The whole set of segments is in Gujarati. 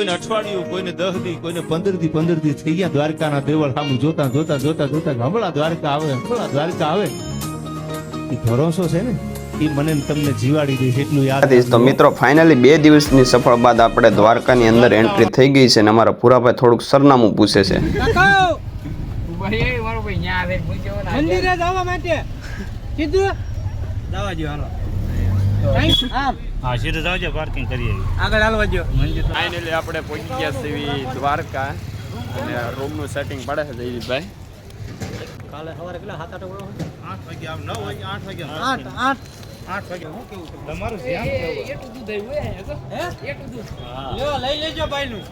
કોઈને અઠવાડિયું કોઈને દસ દી કોઈને પંદર દી પંદર દી થઈ ગયા દ્વારકાના દેવળ સામું. જોતા જોતા જોતા જોતા હમણાં દ્વારકા આવે હમણાં દ્વારકા આવે. એ ભરોસો છે ને? એ મને તમને જીવાડી દઈશ એટલું યાદ તો મિત્રો ફાઇનલી બે દિવસની સફળ બાદ આપણે દ્વારકાની અંદર એન્ટ્રી થઈ ગઈ છે ને અમારા ભૂરાભાઈ થોડુંક સરનામું પૂછે છે. મંદિરે જવા માટે. સીધું જવા દો હાલો. આમ. હા સીધું જાવજો પાર્કિંગ કરીએ. આગળ હાલવા જો ફાઇનલી આપણે પહોંચી ગયા છીએ દ્વારકા. અને રૂમનું સેટિંગ પડે છે જયદીપભાઈ. કાલે સવારે કેટલા? સાત આઠ ઓળો આઠ વાગે આમ નવ વાગે આઠ વાગે આઠ આઠ. આઠ વાગે હું કેવું તમારું ધ્યાન હે લ્યો લઈ લેજો ભાઈ નું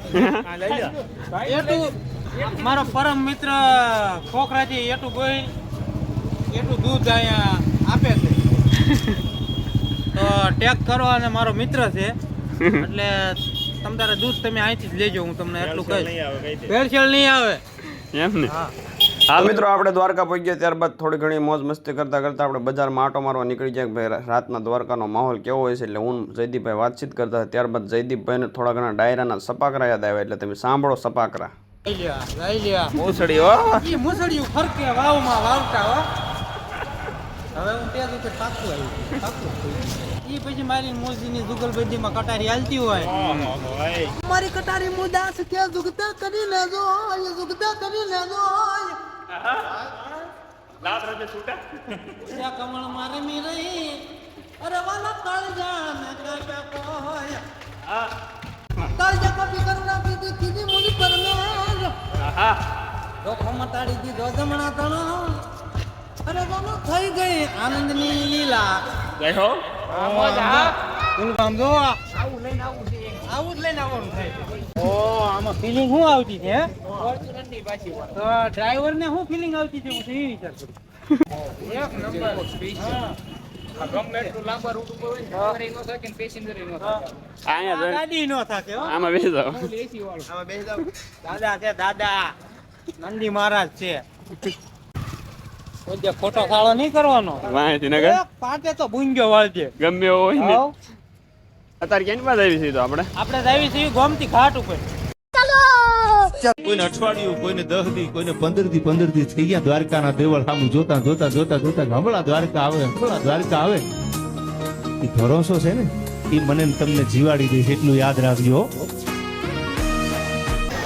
એટલું મારો પરમ મિત્ર ખોખરાજી એટલું ગોઈ એટલું દૂધ અહીંયા આપે છે. ટેક કરો અને મારો મિત્ર છે. એટલે તમ તારે દૂધ તમે અહીંથી જ લેજો હું તમને એટલું કહીશ. આવે ભેળસેળ નહીં આવે. એમ ને? હા. મિત્રો આપણે દ્વારકા પહોંચ્યા ત્યારબાદ થોડી ઘણી મોજ મસ્તી કરતા કરતા આપણે બજારમાં આટો મારવા નીકળી જાય ભાઈ રાતના દ્વારકાનો માહોલ કેવો હોય છે? એટલે હું જયદીપભાઈ વાતચીત કરતા ત્યારબાદ જયદીપભાઈને થોડા ઘણા ડાયરાના સપાકરા યાદ આવ્યા એટલે તમે સાંભળો સપાકરા. મૂસડી હો. ઈ ફરકે વાવમાં વાવતા હો. હવે હું ત્યાં પાકું આવ્યું પાકું ઈ પછી મારી મોજીની જુગલબંધીમાં કટારી હાલતી હોય. મારી કટારી મુદાસ કે જુગતા કરી લેજો એ જુગતા કરી લેજો ત્યાં કમળ મારે મી રહી. અરે વાલા કાળજા ને કાપ્યા કોઈ. કાળજા કાપી કરુણા પીધી કીધી મુની પરમેલ જોખમ મટાડી દીધો જમણા તણો. અરે બાબા થઈ ગઈ આનંદની લીલા. આમ જો આવું લઈને આવું જ લઈને આવવાનું થાય ઓ આમાં ફિલિંગ શું આવતી છે તો ડ્રાઈવર ને શું ફિલિંગ આવતી છે હું તો એ વિચાર કરું. એક નંબર અહીંયા ગાડી નો થાકે હો. આમાં બેસી જાઓ. આમાં બેસી જાવ દાદા છે દાદા. નંદી મહારાજ છે. ખોટો ફાળો નહીં કરવાનો. વાંચી નગર એક તો ભૂંગ્યો વાળજે. ગમે એવો હોય ને? અત્યારે કેની પાસે આવી છીએ તો આપણે? આપણે આવી છીએ ગોમતી ઘાટ ઉપર. કોઈને અઠવાડિયું કોઈને દસ દી કોઈને પંદર દી પંદર દી થઈ ગયા દ્વારકાના દેવળ સામુ જોતા જોતા જોતા જોતા હમણાં દ્વારકા આવે હમણાં દ્વારકા આવે? એ ભરોસો છે ને? એ મને ને તમને જીવાડી દઈશ એટલું યાદ રાખજો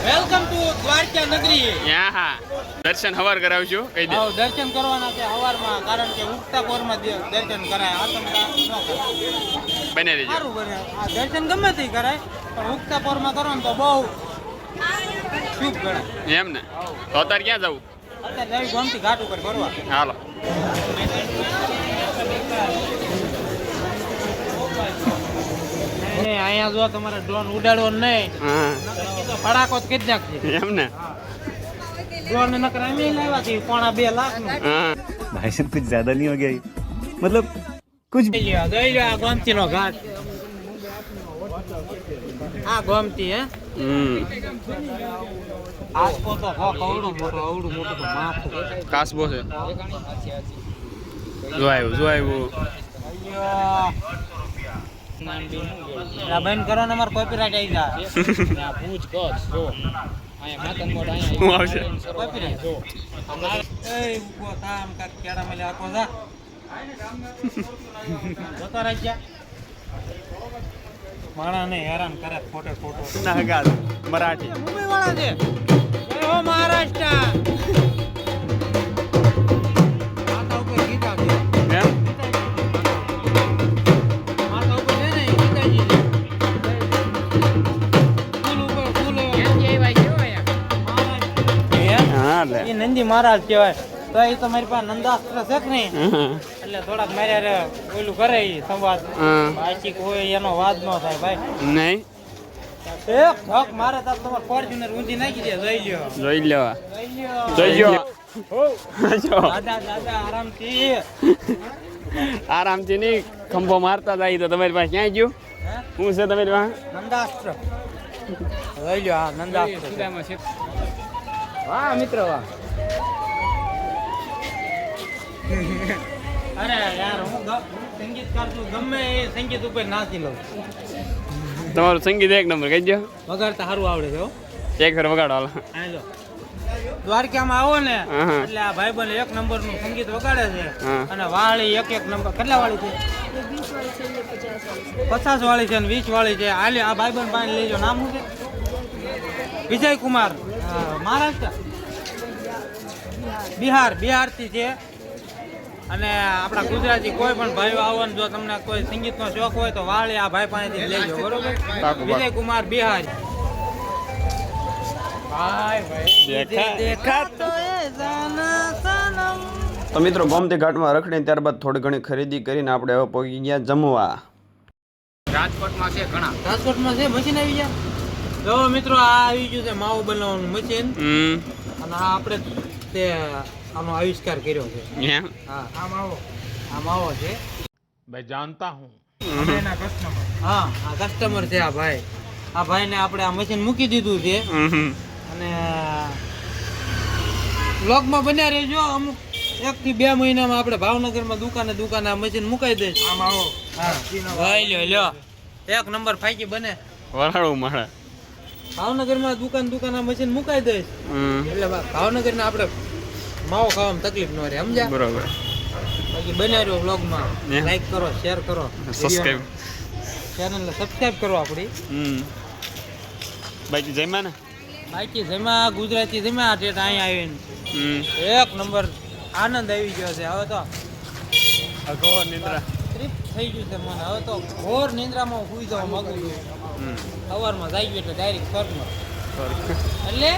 વેલકમ ટુ નગરી હા. દર્શન હવાર કરાવજો કહી દે. દર્શન કરવાના છે હવારમાં કારણ કે ઉગતા પોરમાં દર્શન કરાય. આતંક બને રહેજો. સારું બને. આ દર્શન ગમે તે કરાય પણ ઉગતા પોરમાં કરો ને તો બહુ શુભ ગણાય. એમ ને? તો અત્યારે ક્યાં જવું? અત્યારે ગોમતી ઘાટ ઉપર ફરવા. હાલો. અહીંયા જો તમારે ડ્રોન ઉડાડવો નહીં તો ફડાકો જ કીધી નાખજે. એમ ને ડ્રોન નકર અમે લાવ્યા છીએ પોણા બે લાખ ભાઈ સાહેબ કુછ જ્યાદા નહીં હો ગયા મતલબ કુછ ગઈ લો આ ગોમતી નો ઘાટ. આ ગોમતી હે? કાસબો તો અવડું મોટો અવડું મોટો તો માફ કાસબો છે. જો આવ્યું જો આવ્યું. આ બંધ કરો ને અમારે કોપીરાઈટ આવી જાય શું આવશે? કોપીરાઇટ એ ઊભો થા આમ કા કેડા મેલે આખો જા જતો રાજ્યા માણાને હેરાન કરે ખોટે ખોટો. નાગાલ મરાઠી. મુંબઈ વાળા છે. જય હો મહારાષ્ટ્ર. હા નંદી મહારાજ કહેવાય. તો એ તો મારી પાસે નંદાસ્ત્ર છે કે નહીં. એટલે થોડાક મારે ઓલું કરે એ સંવાદ. હા. કોઈ એનો વાદ ન થાય ભાઈ. નહીં? એક ધક મારે તાર તમારે ફોર્ચ્યુનર ઊંધી નાખી દે જોઈ લ્યો. જોઈ લ્યો. જોઈ લ્યો. દાદા દાદા આરામથી. આરામથી નહીં ખંભો મારતા જાય તો તમારી પાસે ક્યાં ગયું? હે? શું છે તમારી પાસે? નંદાસ્ત્ર. જોઈ લ્યો હા નંદાસ્ત્ર વાહ મિત્ર વાહ. અરે યાર હું સંગીતકાર છું ગમે એ સંગીત ઉપર નાચી લઉં. તમારું સંગીત એક નંબર કહી દો વગાડતા સારું આવડે છે હો. એક ફેર વગાડો હાલો. હાલો દ્વારકામાં આવો ને એટલે આ ભાઈબંધ એક નંબરનું સંગીત વગાડે છે. અને વાળી એક એક નંબર કેટલા વાળી છે? પચાસ વાળી છે વીસ વાળી છે. હાલે આ ભાઈબંધ પાસે લેજો નામ શું છે? વિજય કુમાર મહારાષ્ટ્ર? બિહાર બિહારથી છે. અને આપણા ગુજરાતી કોઈ પણ ભાઈઓ આવવાનું જો તમને કોઈ સંગીતનો શોખ હોય તો વાળી આ ભાઈ પાસેથી લેજો બરોબર? વિજય કુમાર બિહાર. ભાઈ ભાઈ. દેખા- દેખા તો તો મિત્રો ગોમતી ઘાટમાં રખડીને ત્યારબાદ થોડી ઘણી ખરીદી કરીને આપણે હવે પહોંચી ગયા જમવા. રાજકોટમાં છે ઘણા. રાજકોટમાં છે મશીન આવી ગયા? જો મિત્રો આ આવી ગયું છે માવો બનાવવાનું મશીન. અને આપણે તે આનો આવિષ્કાર કર્યો છે. આમ આવો. આમ આવો છે. મેં જાણતા હું. કસ્ટમર છે આ ભાઈ. આ ભાઈને આપણે આ મશીન મૂકી દીધું છે. અને બ્લોગમાં બન્યા રહેજો. અમુક એક થી બે મહિનામાં આપણે ભાવનગરમાં દુકાને દુકાને આ મશીન મુકાઈ દઈશ. આમ આવો. ભાઈ લ્યો લ્યો. એક નંબર ફાકી બને. વરાળું મળે ભાવનગરમાં દુકાન દુકાન આ મશીન મુકાઈ દઈશ. એટલે ભાવનગરના આપણે માવો ખાવામાં તકલીફ ન રહે સમજ્યા? બરોબર. બાકી બન્યા રહ્યો બ્લોગમાં. લાઈક કરો શેર કરો. સબસ્ક્રાઈબ ચેનલને સબસ્ક્રાઇબ કરો આપણી હમ. બાકી જમ્યા ને? બાકી જેમાં ગુજરાતી જેમાં ઠેઠ અહીંયા આવીને. એક નંબર આનંદ આવી ગયો છે હવે તો. અઘો નિંદ્રા. ટ્રીપ થઈ ગયું છે મને હવે તો ઘોર નિંદ્રામાં સુઈ જવા માંગુ છું. સવારમાં જાય ગયું એટલે ડાયરેક્ટ સ્વર્ગમાં. એટલે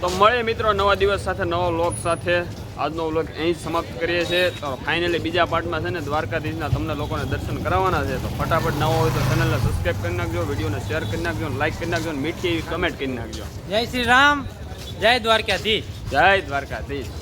તો મળે મિત્રો નવા દિવસ સાથે નવા લોક સાથે. આજનો વ્લોગ અહીં સમાપ્ત કરીએ છીએ. તો ફાઇનલી બીજા પાર્ટમાં છે ને દ્વારકાધીશના તમને લોકોને દર્શન કરાવવાના છે. તો ફટાફટ નવો હોય તો ચેનલને સબસ્ક્રાઈબ કરી નાખજો વિડીયોને શેર કરી નાખજો લાઈક કરી નાખજો મીઠી એવી કમેન્ટ કરી નાખજો. જય શ્રી રામ. જય દ્વારકાધીશ. જય દ્વારકાધીશ.